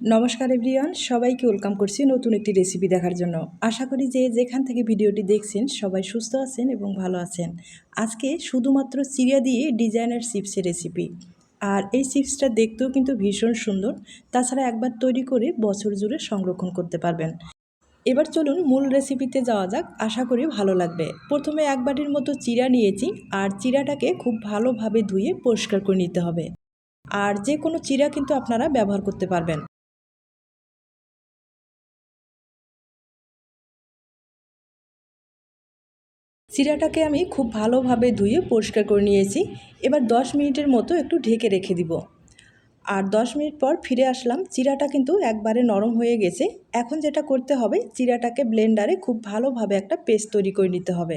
নমস্কার এভরিওয়ান, সবাইকে ওয়েলকাম করছি নতুন একটি রেসিপি দেখার জন্য। আশা করি যে যেখান থেকে ভিডিওটি দেখছেন, সবাই সুস্থ আছেন এবং ভালো আছেন। আজকে শুধুমাত্র চিড়িয়া দিয়ে ডিজাইনার চিপসের রেসিপি আর এই চিপসটা দেখতেও কিন্তু ভীষণ সুন্দর, তাছাড়া একবার তৈরি করে বছর জুড়ে সংরক্ষণ করতে পারবেন। এবার চলুন মূল রেসিপিতে যাওয়া যাক, আশা করি ভালো লাগবে। প্রথমে এক বাটির মতো চিরা নিয়েছি, আর চিরাটাকে খুব ভালোভাবে ধুয়ে পরিষ্কার করে নিতে হবে। আর যে কোনো চিরা কিন্তু আপনারা ব্যবহার করতে পারবেন। চিরাটাকে আমি খুব ভালোভাবে ধুয়ে পরিষ্কার করে নিয়েছি। এবার দশ মিনিটের মতো একটু ঢেকে রেখে দিব। আর দশ মিনিট পর ফিরে আসলাম। চিরাটা কিন্তু একবারে নরম হয়ে গেছে। এখন যেটা করতে হবে চিরাটাকে ব্লেন্ডারে খুব ভালোভাবে একটা পেস্ট তৈরি করে নিতে হবে।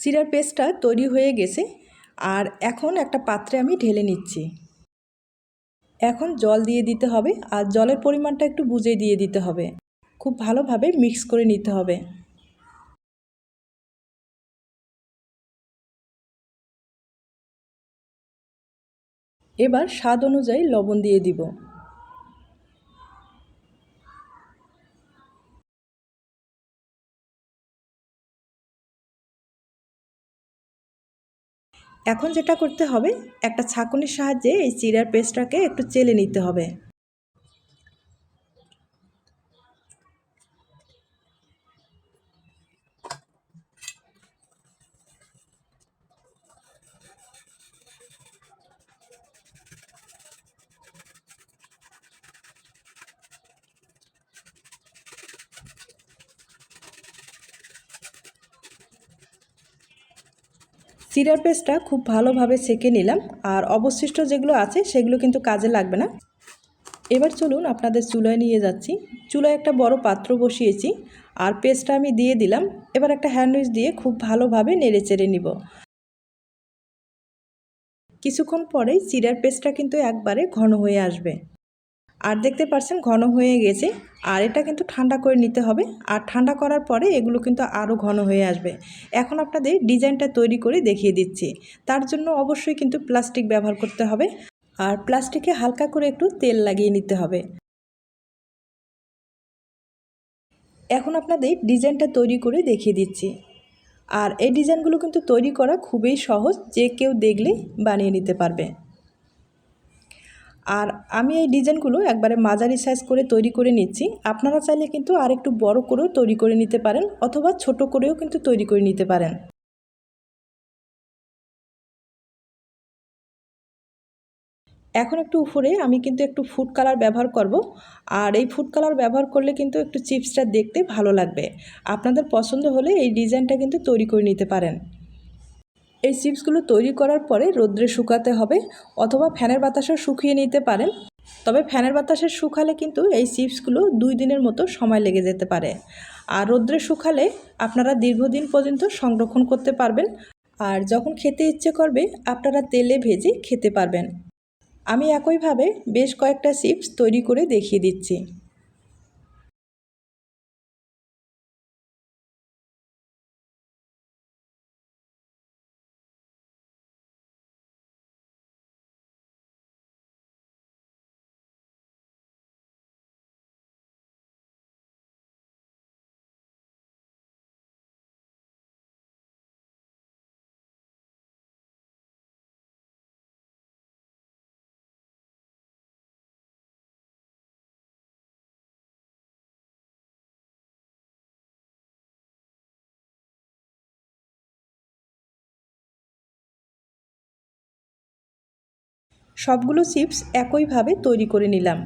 চিরার পেস্টটা তৈরি হয়ে গেছে। আর এখন একটা পাত্রে আমি ঢেলে নিচ্ছি। এখন জল দিয়ে দিতে হবে আর জলের পরিমাণটা একটু বুঝে দিয়ে দিতে হবে। খুব ভালোভাবে মিক্স করে নিতে হবে। এবার স্বাদ অনুযায়ী লবণ দিয়ে দিব। এখন যেটা করতে হবে একটা ছাঁকুনির সাহায্যে এই চিড়ার পেস্টটাকে একটু চেলে নিতে হবে। চিরার পেস্টটা খুব ভালোভাবে সেকে নিলাম আর অবশিষ্ট যেগুলো আছে সেগুলো কিন্তু কাজে লাগবে না। এবার চলুন আপনাদের চুলায় নিয়ে যাচ্ছি। চুলায় একটা বড় পাত্র বসিয়েছি আর পেস্টটা আমি দিয়ে দিলাম। এবার একটা হ্যান্ডউইচ দিয়ে খুব ভালোভাবে নেড়ে চেড়ে নিব। কিছুক্ষণ পরেই চিরার পেস্টটা কিন্তু একবারে ঘন হয়ে আসবে। আর দেখতে পাচ্ছেন ঘন হয়ে গেছে। আর এটা কিন্তু ঠান্ডা করে নিতে হবে। আর ঠান্ডা করার পরে এগুলো কিন্তু আরও ঘন হয়ে আসবে। এখন আপনাদের ডিজাইনটা তৈরি করে দেখিয়ে দিচ্ছি। তার জন্য অবশ্যই কিন্তু প্লাস্টিক ব্যবহার করতে হবে। আর প্লাস্টিকে হালকা করে একটু তেল লাগিয়ে নিতে হবে। এখন আপনাদের ডিজাইনটা তৈরি করে দেখিয়ে দিচ্ছি। আর এই ডিজাইনগুলো কিন্তু তৈরি করা খুবই সহজ। যে কেউ দেখলে বানিয়ে নিতে পারবে। আর আমি এই ডিজাইনগুলো একবারে মাঝারি সাইজ করে তৈরি করে নিচ্ছি। আপনারা চাইলে কিন্তু আর একটু বড় করেও তৈরি করে নিতে পারেন অথবা ছোট করেও কিন্তু তৈরি করে নিতে পারেন। এখন একটু উপরে আমি কিন্তু একটু ফুড কালার ব্যবহার করব। আর এই ফুড কালার ব্যবহার করলে কিন্তু একটু চিপসটা দেখতে ভালো লাগবে। আপনাদের পছন্দ হলে এই ডিজাইনটা কিন্তু তৈরি করে নিতে পারেন। এই চিপসগুলো তৈরি করার পরে রোদ্রে শুকাতে হবে অথবা ফ্যানের বাতাসে শুকিয়ে নিতে পারেন। তবে ফ্যানের বাতাসে শুকালে কিন্তু এই চিপসগুলো দুই দিনের মতো সময় লেগে যেতে পারে। আর রোদ্রে শুকালে আপনারা দীর্ঘদিন পর্যন্ত সংরক্ষণ করতে পারবেন। আর যখন খেতে ইচ্ছে করবে, আপনারা তেলে ভেজে খেতে পারবেন। আমি একইভাবে বেশ কয়েকটা চিপস তৈরি করে দেখিয়ে দিচ্ছি। সবগুলো চিপস একইভাবে তৈরি করে নিলাম।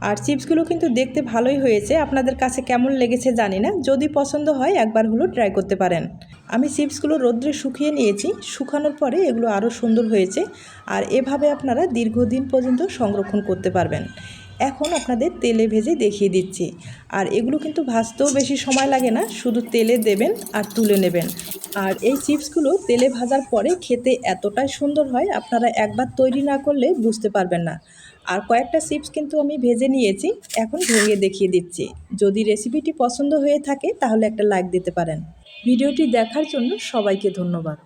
আর চিপসগুলো কিন্তু দেখতে ভালোই হয়েছে। আপনাদের কাছে কেমন লেগেছে জানি না। যদি পছন্দ হয়, একবার হলো ট্রাই করতে পারেন। আমি চিপসগুলো রোদ্রে শুকিয়ে নিয়েছি। শুকানোর পরে এগুলো আরও সুন্দর হয়েছে। আর এভাবে আপনারা দীর্ঘদিন পর্যন্ত সংরক্ষণ করতে পারবেন। এখন আপনাদের তেলে ভেজে দেখিয়ে দিচ্ছি। আর এগুলো কিন্তু ভাজতেও বেশি সময় লাগে না, শুধু তেলে দেবেন আর তুলে নেবেন। আর এই চিপসগুলো তেলে ভাজার পরে খেতে এতটাই সুন্দর হয়, আপনারা একবার তৈরি না করলে বুঝতে পারবেন না। আর কয়েকটা চিপস কিন্তু আমি ভেজে নিয়েছি, এখন ভেঙে দেখিয়ে দিচ্ছি। যদি রেসিপিটি পছন্দ হয়ে থাকে, তাহলে একটা লাইক দিতে পারেন। ভিডিওটি দেখার জন্য সবাইকে ধন্যবাদ।